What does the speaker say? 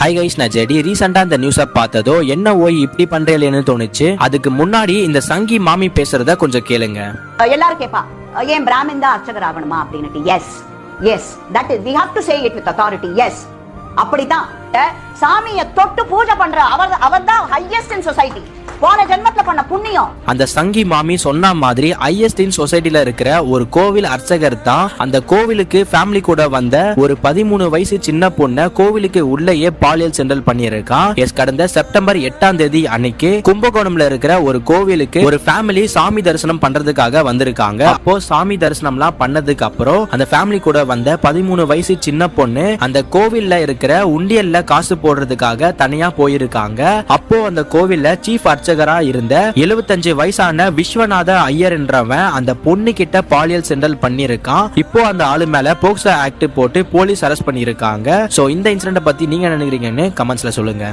Hi guys நான் JD. ரீசெண்டா இந்த நியூஸை பார்த்ததோ என்ன ஓய் இப்படி பண்றேன்னு தோணுச்சு. அதுக்கு முன்னாடி இந்த சங்கி மாமி பேசுறத கொஞ்சம் கேளுங்க. எல்லாரும் கேப்பா. ஏன் பிராமின் தான் அர்ச்சகர் ஆகணுமா அப்படின்னுட்டு? Yes yes that is we have to say it with authority yes அப்படிதான் சாமியை தொட்டு பூஜை பண்ற அவர் அவர் தான் ஹையஸ்ட் இன் சொசைட்டி போன ஜென்மத்துல பண்ண புண்ணியம். அந்த சங்கி மாமி சொன்ன மாதிரி ஐஎஸ்டின் சொசைட்டில இருக்கிற ஒரு கோவில் அர்ச்சகர் தான். அந்த கோவிலுக்கு ஃபேமிலி கூட வந்த ஒரு பதிமூணு வயசு சின்ன பொண்ண கோவிலுக்கு உள்ளேயே பாலியல் சென்றல் பண்ணியிருக்கான். எஸ் கடந்த செப்டம்பர் எட்டாம் தேதி அன்னைக்கு கும்பகோணம்ல இருக்கிற ஒரு கோவிலுக்கு ஒரு ஃபேமிலி சாமி தரிசனம் பண்றதுக்காக வந்திருக்காங்க. அப்போ சாமி தரிசனம்லாம் பண்ணதுக்கு அப்புறம் அந்த ஃபேமிலி கூட வந்த பதிமூணு வயசு சின்ன பொண்ணு அந்த கோவில்ல இருக்கிற உண்டியல்ல காசு போடுறதுக்காக தனியா போயிருக்காங்க. அப்போ அந்த கோவில்ல சீஃப் அர்ச்சகரா இருந்த 75 வயசான விஸ்வநாத ஐயர் என்றவன் அந்த பொண்ணு கிட்ட பாலியல் சென்டல் பண்ணிருக்கான் இப்போ அந்த ஆளு மேல போக்சோ ஆக்ட் போட்டு போலீஸ் அரெஸ்ட் பண்ணிருக்காங்க சோ இந்த இன்சிடென்ட் பத்தி நீங்க என்ன நினைக்கிறீங்கன்னு கமெண்ட்ஸ்ல சொல்லுங்க.